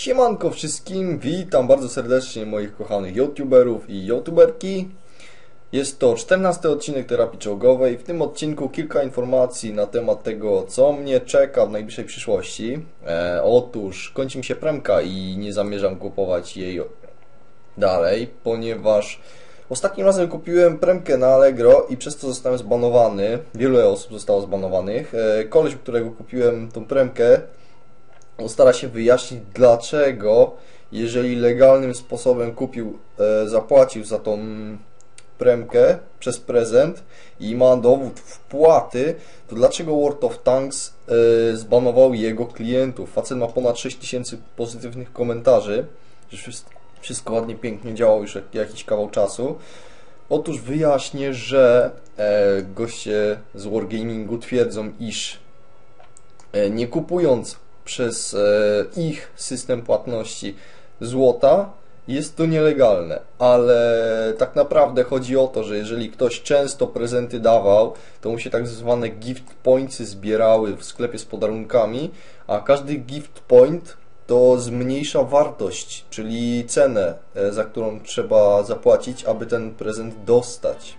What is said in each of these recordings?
Siemanko wszystkim, witam bardzo serdecznie moich kochanych youtuberów i youtuberki. Jest to 14 odcinek terapii czołgowej. W tym odcinku kilka informacji na temat tego, co mnie czeka w najbliższej przyszłości. E, otóż kończy mi się premka i nie zamierzam kupować jej dalej, ponieważ ostatnim razem kupiłem premkę na Allegro i przez to zostałem zbanowany. Wiele osób zostało zbanowanych. E, koleś, którego kupiłem tą premkę, stara się wyjaśnić dlaczego, jeżeli legalnym sposobem kupił, e, zapłacił za tą premkę przez prezent i ma dowód wpłaty, to dlaczego World of Tanks e, zbanował jego klientów? Facet ma ponad 6000 pozytywnych komentarzy, wszystko ładnie, pięknie działało już jakiś kawał czasu. Otóż wyjaśnię, że e, goście z Wargamingu twierdzą, iż e, nie kupując przez e, ich system płatności złota, jest to nielegalne, ale tak naprawdę chodzi o to, że jeżeli ktoś często prezenty dawał, to mu się tak zwane gift pointsy zbierały w sklepie z podarunkami, a każdy gift point to zmniejsza wartość, czyli cenę, e, za którą trzeba zapłacić, aby ten prezent dostać.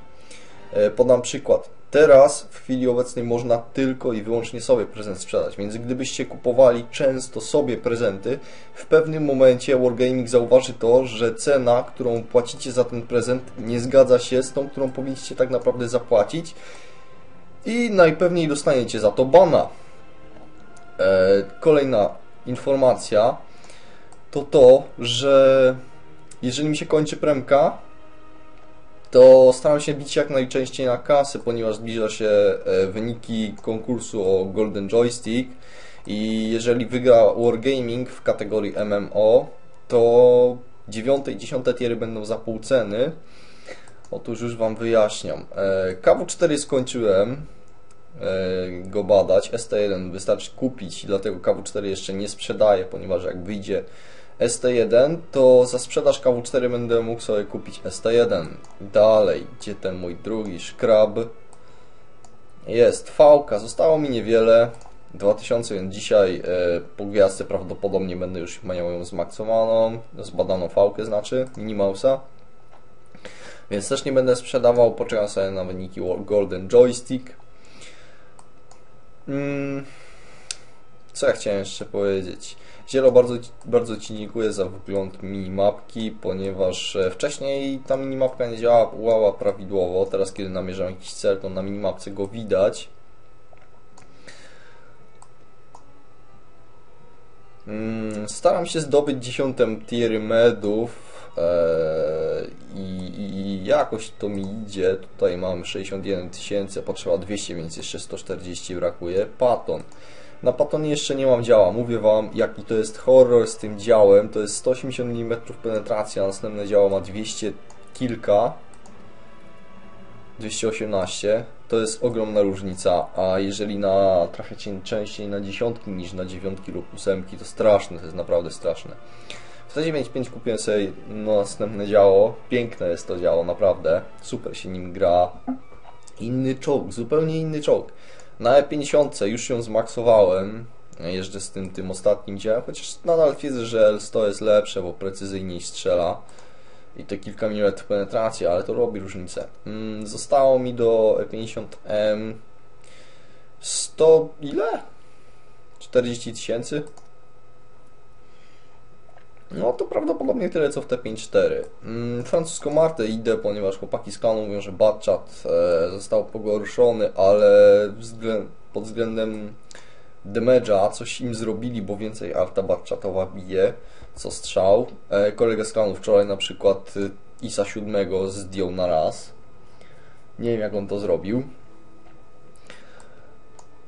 E, podam przykład. Teraz w chwili obecnej można tylko i wyłącznie sobie prezent sprzedać, więc gdybyście kupowali często sobie prezenty, w pewnym momencie Wargaming zauważy to, że cena, którą płacicie za ten prezent nie zgadza się z tą, którą powinniście tak naprawdę zapłacić i najpewniej dostaniecie za to bana. E, kolejna informacja to to, że jeżeli mi się kończy premka, to staram się bić jak najczęściej na kasę, ponieważ zbliża się e, wyniki konkursu o Golden Joystick i jeżeli wygra Wargaming w kategorii MMO, to 9 i 10 tiery będą za pół ceny. Otóż już Wam wyjaśniam. E, KW4 skończyłem e, go badać. ST1 wystarczy kupić, dlatego KW4 jeszcze nie sprzedaję, ponieważ jak wyjdzie ST1, to za sprzedaż KW4 będę mógł sobie kupić ST1. Dalej, gdzie ten mój drugi szkrab? Jest, fałka, zostało mi niewiele. 2000, więc dzisiaj e, po gwiazdce prawdopodobnie będę już miał ją zmaksowaną, zbadaną fałkę znaczy, Minimausa. Więc też nie będę sprzedawał, poczekam sobie na wyniki Golden Joystick. Hmm. Co ja chciałem jeszcze powiedzieć? Zielo, bardzo, bardzo Ci dziękuję za wgląd minimapki, ponieważ e, wcześniej ta minimapka nie działała prawidłowo. Teraz, kiedy namierzam jakiś cel, to na minimapce go widać. Mm, staram się zdobyć dziesiątem tiery medów e, i, i, jakoś to mi idzie. Tutaj mam 61 tysięcy, potrzeba 200, więc jeszcze 140 brakuje. Paton. Na Patonie jeszcze nie mam działa. Mówię Wam, jaki to jest horror z tym działem. To jest 180 mm penetracja, następne działo ma 200 kilka. 218. To jest ogromna różnica, a jeżeli na trafiacie częściej na dziesiątki niż na dziewiątki lub ósemki, to straszne, to jest naprawdę straszne. W T95 kupiłem sobie no, następne działo. Piękne jest to działo, naprawdę. Super się nim gra. Inny czołg, zupełnie inny czołg. Na E50 już ją zmaksowałem. Jeżdżę z tym, tym ostatnim działem, chociaż nadal twierdzę, że L100 jest lepsze, bo precyzyjniej strzela. I to kilka milimetrów penetracji, ale to robi różnicę. Mm, zostało mi do E50M 100 ile? 40 tysięcy? No to prawdopodobnie tyle co w T5-4. Mm, francusko Martę idę, ponieważ chłopaki z klanu mówią, że Batchat e, został pogorszony, ale pod względem damage'a coś im zrobili, bo więcej arta Batchatowa bije co strzał. E, kolega z klanu wczoraj na przykład e, ISA 7 zdjął na raz. Nie wiem jak on to zrobił.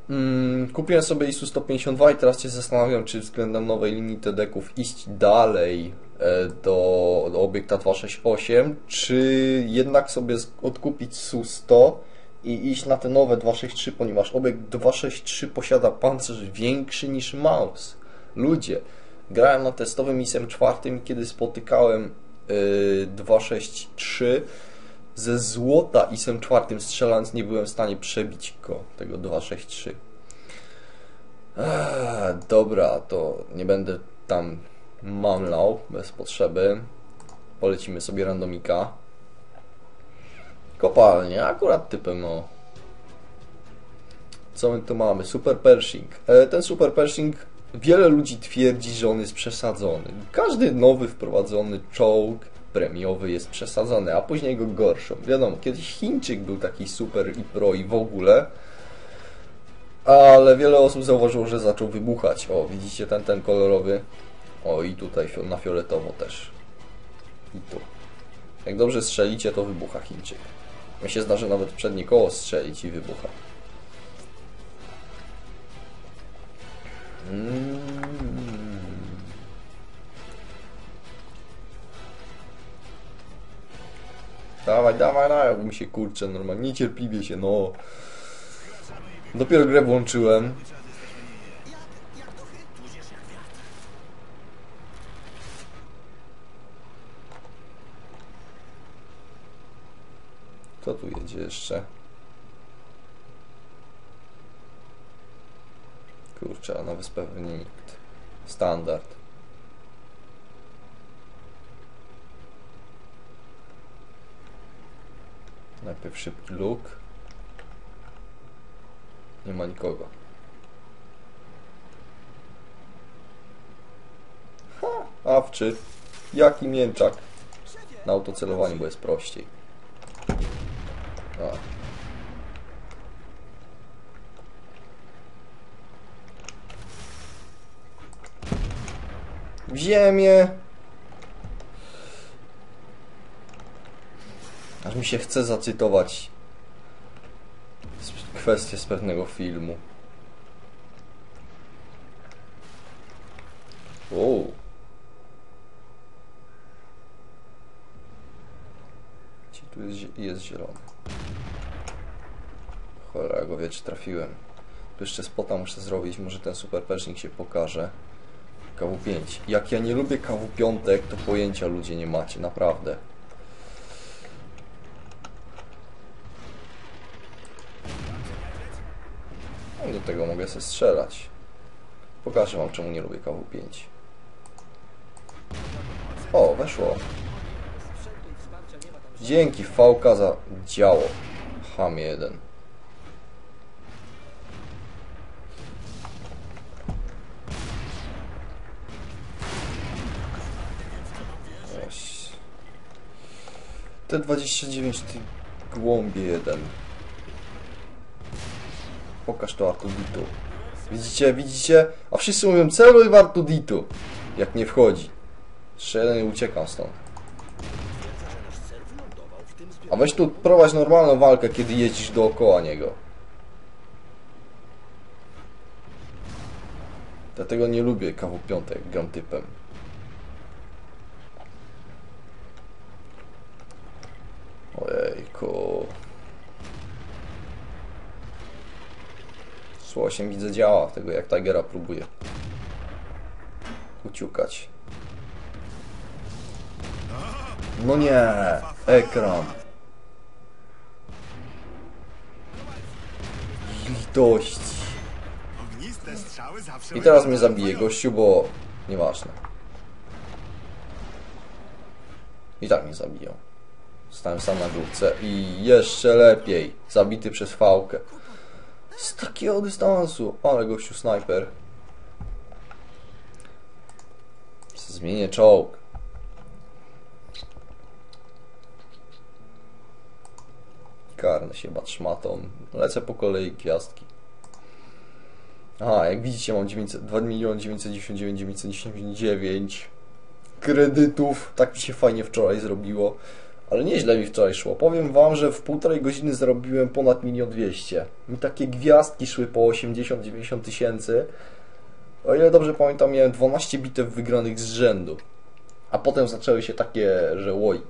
Mm, kupiłem sobie ISU 152 i teraz się zastanawiam, czy względem nowej linii TDK-ów iść dalej e, do, do obiekta 268, czy jednak sobie odkupić SU-100 i iść na te nowe 263, ponieważ obiekt 263 posiada pancerz większy niż Maus. Ludzie, grałem na testowym ISM 4, kiedy spotykałem yy, 263 ze złota ISem czwartym strzelając nie byłem w stanie przebić go, tego 263. Eee, dobra, to nie będę tam Mamlał, bez potrzeby. Polecimy sobie randomika. Kopalnie, akurat typem o. Co my tu mamy? Super Pershing. E, ten Super Pershing, wiele ludzi twierdzi, że on jest przesadzony. Każdy nowy wprowadzony czołg premiowy jest przesadzony, a później go gorszą. Wiadomo, kiedyś Chińczyk był taki super i pro i w ogóle, ale wiele osób zauważyło, że zaczął wybuchać. O, widzicie ten, ten kolorowy? O, i tutaj na fioletowo też. I tu. Jak dobrze strzelicie, to wybucha Chińczyk. Mi się zdarzy nawet przednie koło strzelić i wybucha. Dawaj, dawaj, dawaj, mi się kurczę normalnie, niecierpliwie się, no. Dopiero grę włączyłem. Kto tu jedzie jeszcze? Kurczę, na wyspę pewnie nikt. Standard. Najpierw szybki luk. Nie ma nikogo. Ha! Awczy. Jaki mięczak. Na autocelowaniu, bo jest prościej. A. W ziemię. Aż mi się chce zacytować kwestię z pewnego filmu. O. Gdzie tu jest, jest zielony? Cholera, go wie, czy trafiłem. Tu jeszcze spota muszę zrobić, może ten super pesznik się pokaże. KW5. Jak ja nie lubię KW5, to pojęcia ludzie nie macie, naprawdę. Do tego mogę sobie strzelać. Pokażę wam, czemu nie lubię KW5. O, weszło. Dzięki VK za działo. Ham 1. T29 ty głąbie jeden. Pokaż to Artuditu. Widzicie, widzicie? A wszyscy mówią celuj w Artuditu. Jak nie wchodzi. Jeszcze jeden i uciekam stąd. A weź tu prowadź normalną walkę, kiedy jeździsz dookoła niego. Dlatego nie lubię KW5, gram typem. Su 8 widzę działa tego jak Tigera próbuje uciukać. No nie, ekran. Litość. I teraz mnie zabije gościu, bo nieważne. I tak mnie zabiją. Stałem sam na górce i jeszcze lepiej, zabity przez fałkę. Z takiego dystansu. Ale gościu snajper. Zmienię czołg. Karnę się bat szmatą. Lecę po kolei gwiazdki. Aha, jak widzicie mam 900, 2 999 999 kredytów. Tak mi się fajnie wczoraj zrobiło. Ale nieźle mi wczoraj szło. Powiem wam, że w półtorej godziny zarobiłem ponad milion dwieście. Mi takie gwiazdki szły po 80-90 tysięcy. O ile dobrze pamiętam, miałem 12 bitew wygranych z rzędu. A potem zaczęły się takie, że łoj.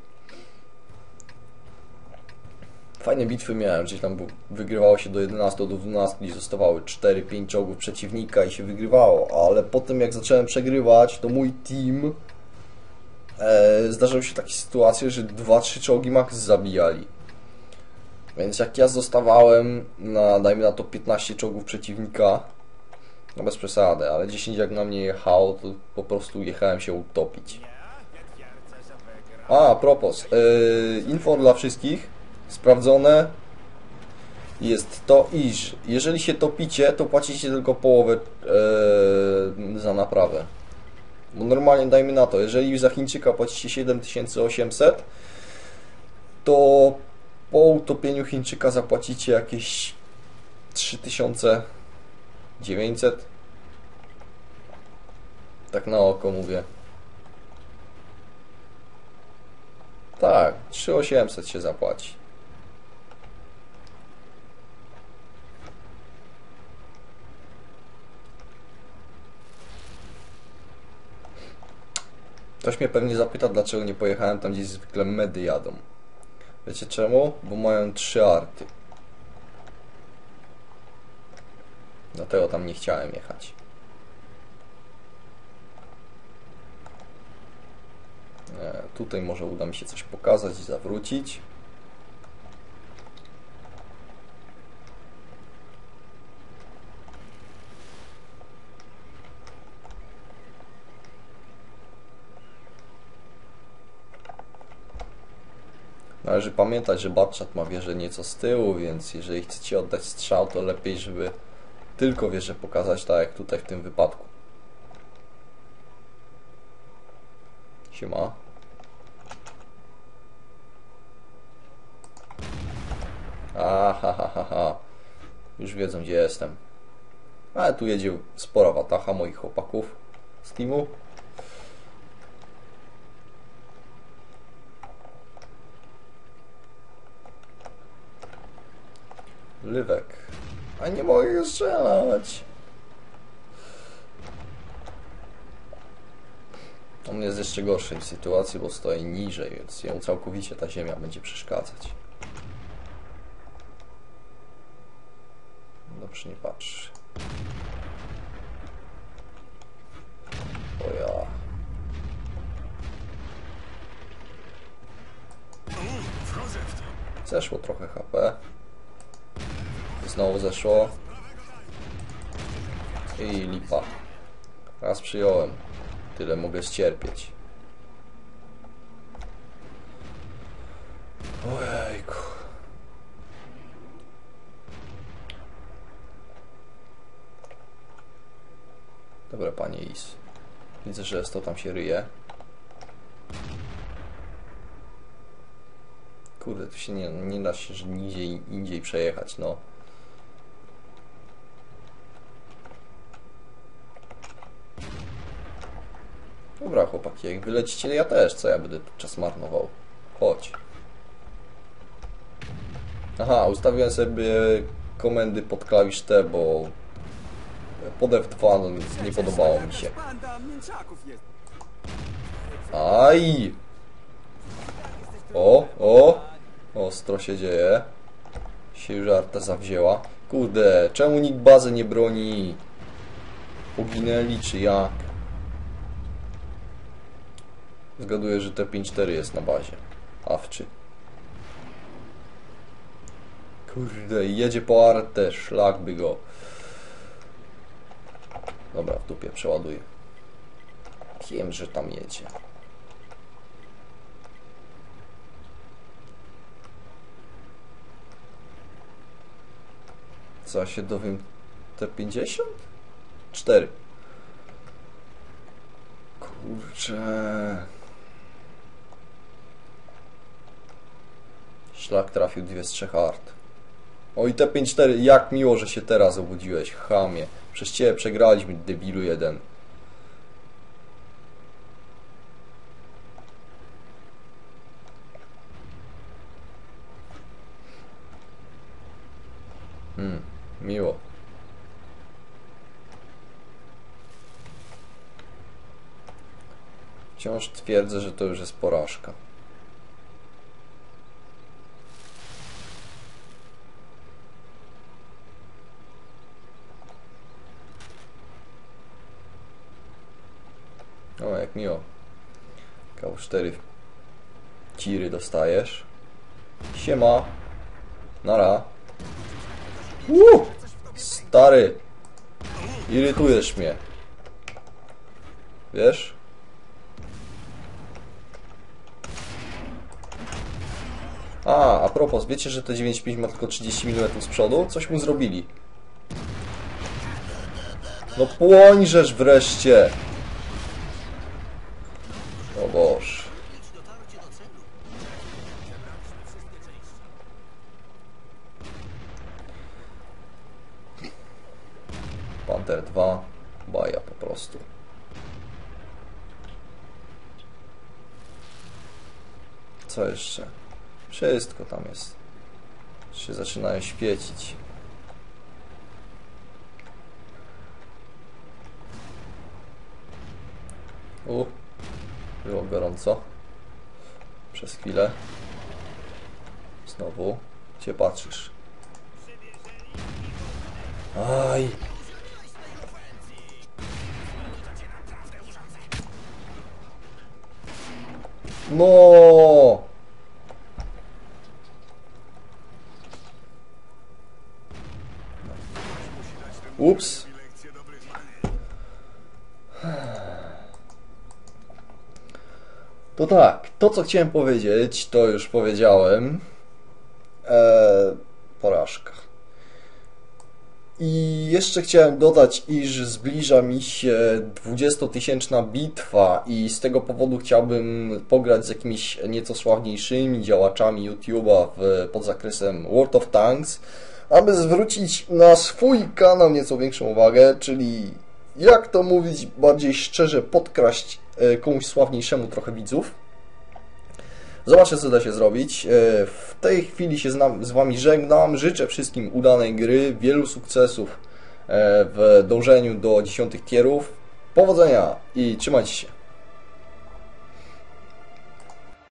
Fajne bitwy miałem, czyli tam wygrywało się do 11, do 12 i zostawały 4-5 czołgów przeciwnika i się wygrywało, ale potem jak zacząłem przegrywać, to mój team e, zdarzały się takie sytuacje, że 2-3 czołgi max zabijali. Więc jak ja zostawałem na, dajmy na to 15 czołgów przeciwnika, No bez przesady, ale 10 jak na mnie jechało, to po prostu jechałem się utopić. A, propos, yy, info dla wszystkich, sprawdzone jest to, iż jeżeli się topicie, to płacicie tylko połowę yy, za naprawę. Bo normalnie dajmy na to, jeżeli za Chińczyka płacicie 7800, to po utopieniu Chińczyka zapłacicie jakieś 3900. Tak na oko mówię. Tak, 3800 się zapłaci. Ktoś mnie pewnie zapyta, dlaczego nie pojechałem tam, gdzie zwykle medy jadą. Wiecie czemu? Bo mają trzy arty. Dlatego tam nie chciałem jechać. E, tutaj może uda mi się coś pokazać i zawrócić. Należy pamiętać, że Batchat ma wieżę nieco z tyłu, więc jeżeli chcecie oddać strzał, to lepiej, żeby tylko wieżę pokazać, tak jak tutaj w tym wypadku. Siema. Ha. Już wiedzą, gdzie jestem. Ale tu jedzie spora watacha moich chłopaków z teamu. A nie mogę go strzelać. On jest jeszcze gorszej sytuacji, bo stoi niżej, więc ją całkowicie ta ziemia będzie przeszkadzać. Dobrze nie patrzy. O ja. W. Zeszło trochę HP. Znowu zeszło. I lipa. Raz przyjąłem. Tyle mogę ścierpieć. Ojejku. Dobra, panie Is. Widzę, że to tam się ryje. Kurde, tu się nie, nie da się że nigdzie indziej przejechać, no. Dobra, chłopaki, jak wylecicie, ja też, co ja będę czas marnował. Chodź. Aha, ustawiłem sobie komendy pod klawisz T, bo pod F2 no, nie podobało mi się. Aj! O, o! Ostro się dzieje. Się już arta zawzięła. Kurde, czemu nikt bazy nie broni? Poginęli czy jak? Zgaduję, że T54 jest na bazie. Awczy. Kurde, jedzie po artę, szlak by go. Dobra, w dupie przeładuję. Wiem, że tam jedzie. Co się dowiem? T50? 4. Kurczę. Szlak trafił dwie z trzech art. Oj, T54, jak miło, że się teraz obudziłeś, chamie. Przez ciebie przegraliśmy, debilu jeden. Hmm, miło. Wciąż twierdzę, że to już jest porażka. O, jak miło. K4 ciry dostajesz. Siema. Nara. Uuu, stary. Irytujesz mnie. Wiesz? A, a propos, wiecie, że to 9.5 ma tylko 30 mm z przodu? Coś mu zrobili. No płońżesz wreszcie! Panther 2, baja po prostu. Co jeszcze? Wszystko tam jest. Się zaczynają świecić. U, było gorąco. Przez chwilę. Znowu. Gdzie patrzysz? Aj! No! Ups. To tak, to co chciałem powiedzieć, to już powiedziałem. Eee, porażka. I jeszcze chciałem dodać, iż zbliża mi się 20-tysięczna bitwa i z tego powodu chciałbym pograć z jakimiś nieco sławniejszymi działaczami YouTube'a pod zakresem World of Tanks, aby zwrócić na swój kanał nieco większą uwagę, czyli jak to mówić bardziej szczerze, podkraść e, komuś sławniejszemu trochę widzów. Zobaczę, co da się zrobić. E, W tej chwili się z, Wami żegnam. Życzę wszystkim udanej gry, wielu sukcesów e, w dążeniu do 10 tierów. Powodzenia i trzymajcie się.